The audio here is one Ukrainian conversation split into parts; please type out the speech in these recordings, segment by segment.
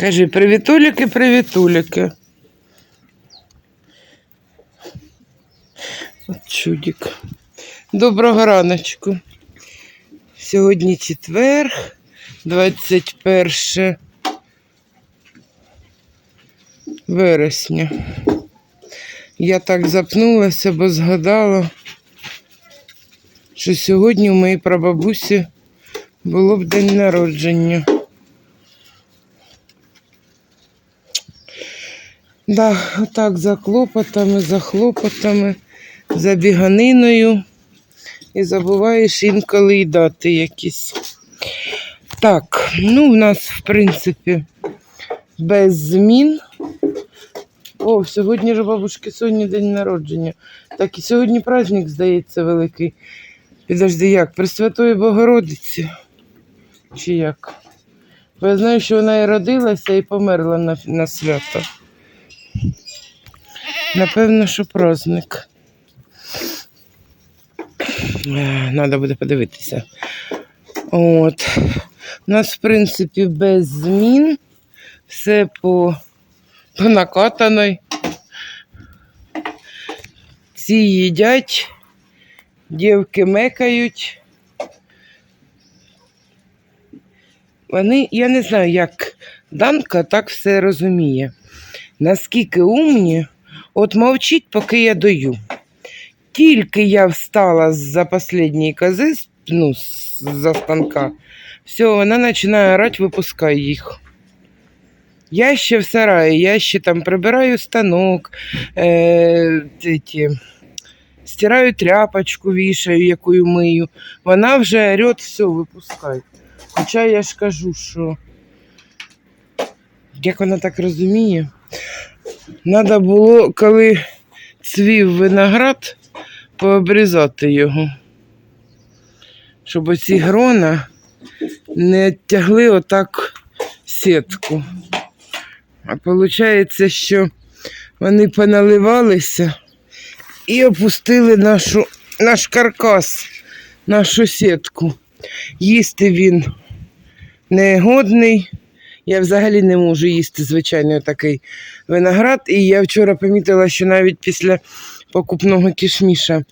Кажи, привітуліки, привітуліки. От. Доброго раночку. Сьогодні четверг, 21 вересня. Я так запнулася, бо згадала, що сьогодні у моїй прабабусі було б день народження. Да, отак за клопотами, за хлопотами, за біганиною. І забуваєш інколи і дати якісь. Так, ну в нас, в принципі, без змін. О, сьогодні ж бабушки сьогодні день народження. Так і сьогодні праздник, здається, великий. Підожди, як? Пресвятої Богородиці? Чи як? Бо я знаю, що вона і родилася, і померла на, на свято. Напевно, що праздник. Треба буде подивитися. От. У нас, в принципі, без змін. Все по, по накатаної. Ці їдять, дівки мекають. Вони, я не знаю, як Данка так все розуміє. Наскільки умні, от мовчить, поки я даю. Тільки я встала за останньої кози, ну, за станка, все, вона починає орати, випускай їх. Я ще в сараї, я ще там прибираю станок, е, ті, стираю тряпочку, вішаю, якою мию. Вона вже орет, все, випускай. Хоча я ж кажу, що як вона так розуміє, треба було, коли цвів виноград, пообрізати його, щоб оці грона не тягли отак сітку. А виходить, що вони поналивалися і опустили нашу, наш каркас, нашу сітку. Їсти він негодний. Я взагалі не можу їсти звичайно такий виноград. І я вчора помітила, що навіть після покупного кішміша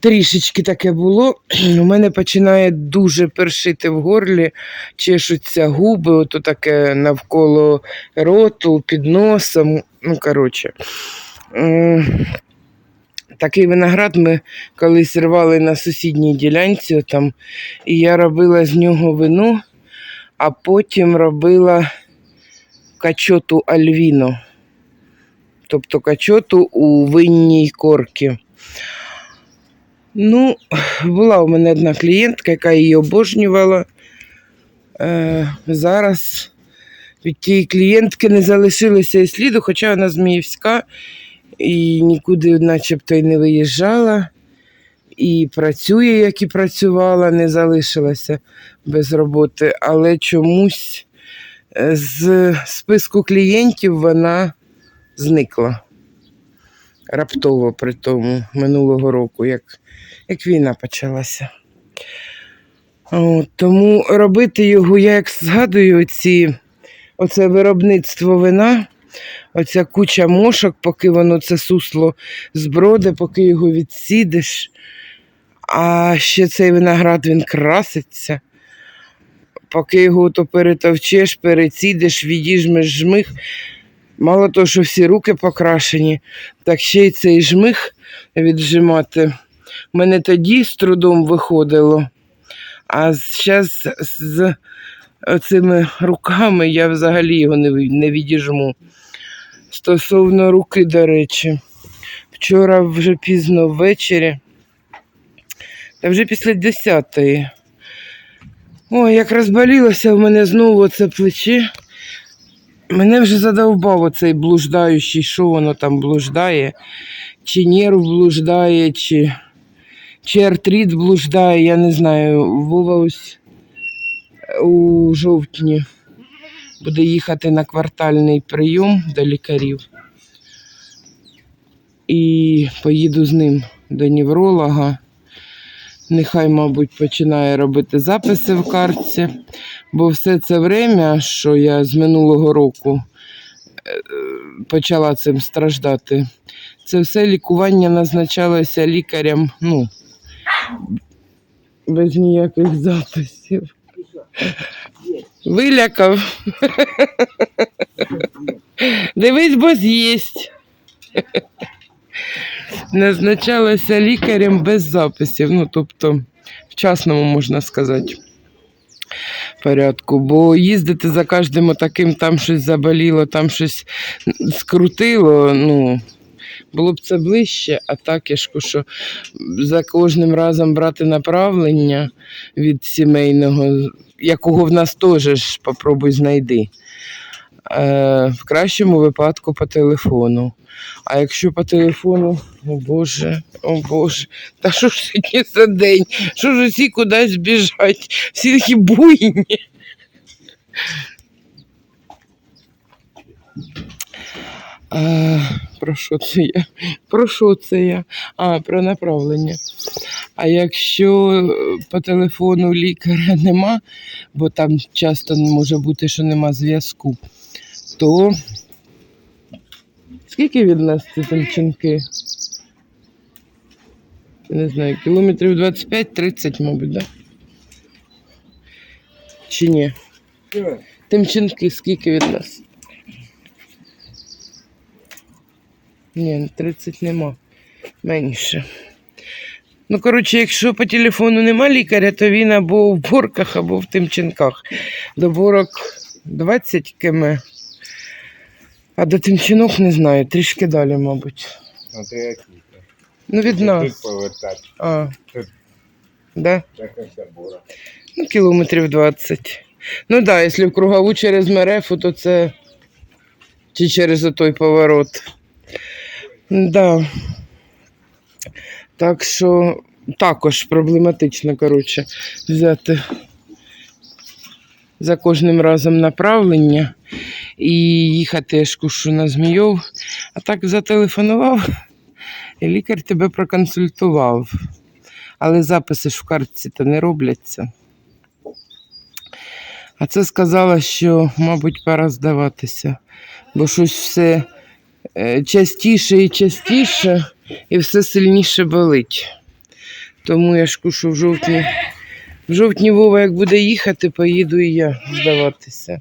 трішечки таке було. У мене починає дуже першити в горлі, чешуться губи, ото таке навколо роту, під носом. Ну, коротше. Такий виноград ми колись рвали на сусідній ділянці, там, і я робила з нього вино, а потім робила качоту альвіно, тобто качоту у винній корці. Ну, була у мене одна клієнтка, яка її обожнювала. Е, зараз від тієї клієнтки не залишилося і сліду, хоча вона зміївська і нікуди начебто й не виїжджала. І працює, як і працювала, не залишилася без роботи, але чомусь е, з списку клієнтів вона зникла раптово при тому минулого року, як, як війна почалася. От, тому робити його, я як згадую, оці, оце виробництво вина, оця куча мошок, поки воно це сусло зброде, поки його відсідиш. А ще цей виноград він краситься. Поки його то перетовчеш, перецідиш, відіжмеш жмих. Мало того, що всі руки покрашені, так ще й цей жмих віджимати. Мене тоді з трудом виходило. А зараз з цими руками я взагалі його не, відіжму. Стосовно руки, до речі, вчора вже пізно ввечері, та вже після 10-ї. Ой, як розболілося в мене знову це плече. Мене вже задовбав оцей блуждаючий, що воно там блуждає, чи нерв блуждає, чи, чи артрит блуждає, я не знаю. Вова ось у жовтні буде їхати на квартальний прийом до лікарів. І поїду з ним до невролога. Нехай, мабуть, починає робити записи в картці, бо все це время, що я з минулого року е, почала цим страждати, це все лікування назначалося лікарям, ну, без ніяких записів. Вилякав. Дивись, бо з'їсть. Назначалося лікарем без записів, ну, тобто, в частному можна сказати. Порядку, бо їздити за кожним таким, там щось заболіло, там щось скрутило, ну, було б це ближче, а так я ж що за кожним разом брати направлення від сімейного, якого в нас теж ж попробуй знайди. Е, в кращому випадку по телефону. А якщо по телефону, о Боже, о Боже, та що ж сьогодні за день? Що ж усі кудись біжать? Всі такі буйні. А, про що це я? Про що це я? А, про направлення. А якщо е, по телефону лікаря нема, бо там часто може бути, що нема зв'язку, то скільки від нас ці Тимченки? Не знаю, кілометрів 25-30, мабуть, да? Чи ні? Тимченки скільки від нас? Ні, 30 нема. Менше. Ну, коротше, якщо по телефону нема лікаря, то він або в борках, або в Тимченках. До борок 20 км. А до Тимчинок не знаю, трішки далі, мабуть. Смотри, які. Ну, від Тут повертати. А. Тут. Да? Така. Ну, кілометрів 20. Ну так, да, якщо в кругову через Мерефу, то це чи через той поворот. Да. Так що також проблематично, коротше, взяти за кожним разом направлення і їхати я ж кушу на Змійов. А так зателефонував, і лікар тебе проконсультував. Але записи ж в картці то не робляться. А це сказала, що, мабуть, пора здаватися, бо щось все частіше і частіше, і все сильніше болить. Тому я ж кушу в жовтні. В жовтні Вова, як буде їхати, поїду і я здаватися.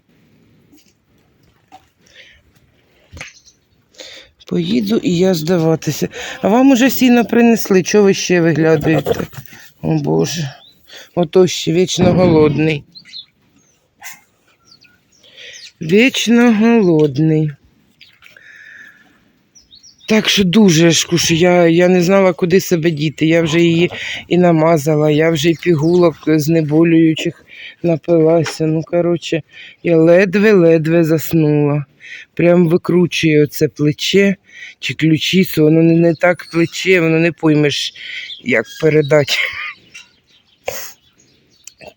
Поїду і я здаватися. А вам уже сіно принесли, чого ви ще виглядаєте? О Боже. Ото ще вічно голодний. Вічно голодний. Так що дуже ж я, я не знала, куди себе діти. Я вже її і намазала, я вже і пігулок знеболюючих напилася. Ну, коротше, я ледве-ледве заснула. Прям викручує оце плече чи ключицю, воно не, не так плече, воно не поймеш, як передати.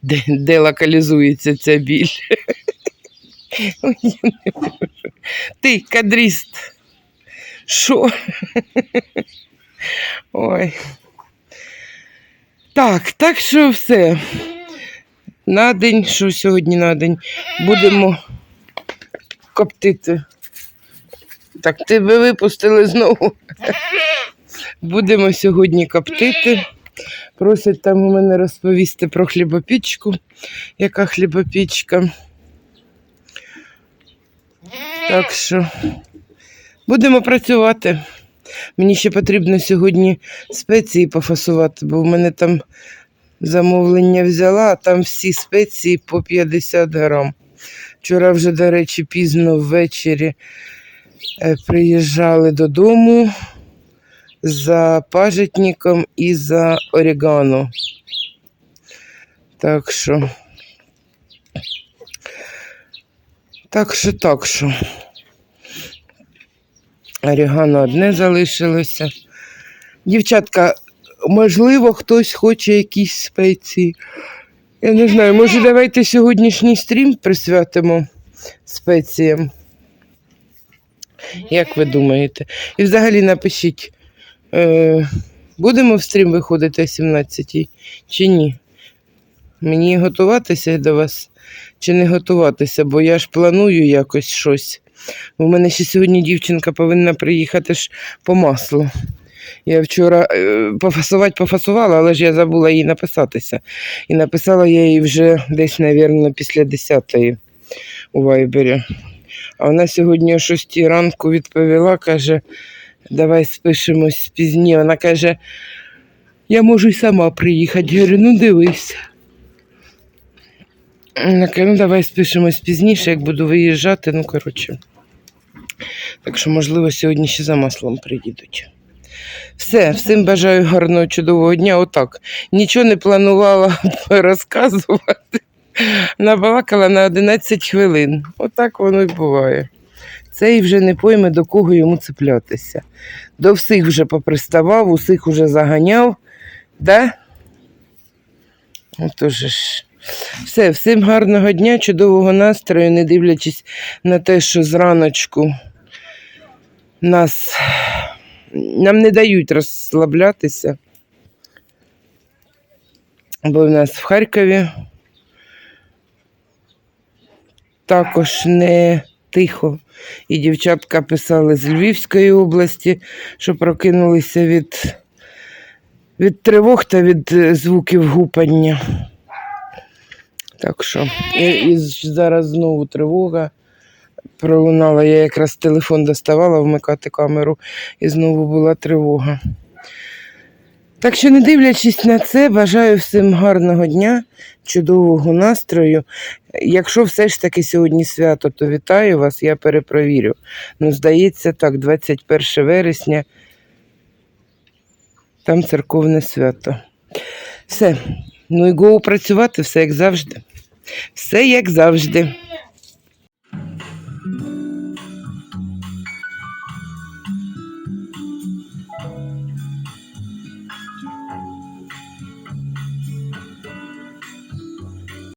Де, де локалізується ця біль. Я не. Ти, кадріст. Що? Ой. Так, так що все. На день, що сьогодні на день, будемо коптити. Так, тебе випустили знову. Будемо сьогодні коптити. Просять там у мене розповісти про хлібопічку. Яка хлібопічка. Так що будемо працювати. Мені ще потрібно сьогодні спеції пофасувати, бо в мене там замовлення взяла, а там всі спеції по 50 грам. Вчора вже, до речі, пізно ввечері е, приїжджали додому за пажитником і за орегано. Так що. Так що, так що. Орегано одне залишилося. Дівчатка, можливо, хтось хоче якісь спеції. Я не знаю, може, давайте сьогоднішній стрім присвятимо спеціям. Як ви думаєте? І взагалі напишіть, е, будемо в стрім виходити о 17 чи ні? Мені готуватися до вас чи не готуватися, бо я ж планую якось щось. У мене ще сьогодні дівчинка повинна приїхати ж по маслу. Я вчора е, пофасувати пофасувала, але ж я забула їй написатися. І написала я їй вже десь, мабуть, після 10-ї у Вайбері. А вона сьогодні о 6 ранку відповіла, каже, давай спишемось пізніше. Вона каже, я можу й сама приїхати. Я говорю, ну дивись. Вона каже, ну давай спишемось пізніше, як буду виїжджати. Ну, коротше. Так що, можливо, сьогодні ще за маслом приїдуть. Все, всім бажаю гарного чудового дня. Отак. Нічого не планувала розказувати. Набалакала на 11 хвилин. Отак воно й буває. Цей вже не пойме, до кого йому цеплятися. До всіх вже поприставав, усіх вже заганяв. Да? Отож ж. Все, всім гарного дня, чудового настрою, не дивлячись на те, що зраночку нас нам не дають розслаблятися. Бо в нас в Харкові також не тихо. І дівчатка писали з Львівської області, що прокинулися від, від тривог та від е, звуків гупання. Так що, і, і зараз знову тривога пролунала. Я якраз телефон доставала вмикати камеру, і знову була тривога. Так що, не дивлячись на це, бажаю всім гарного дня, чудового настрою. Якщо все ж таки сьогодні свято, то вітаю вас, я перепровірю. Ну, здається, так, 21 вересня, там церковне свято. Все. Ну і го працювати, все як завжди. Все як завжди.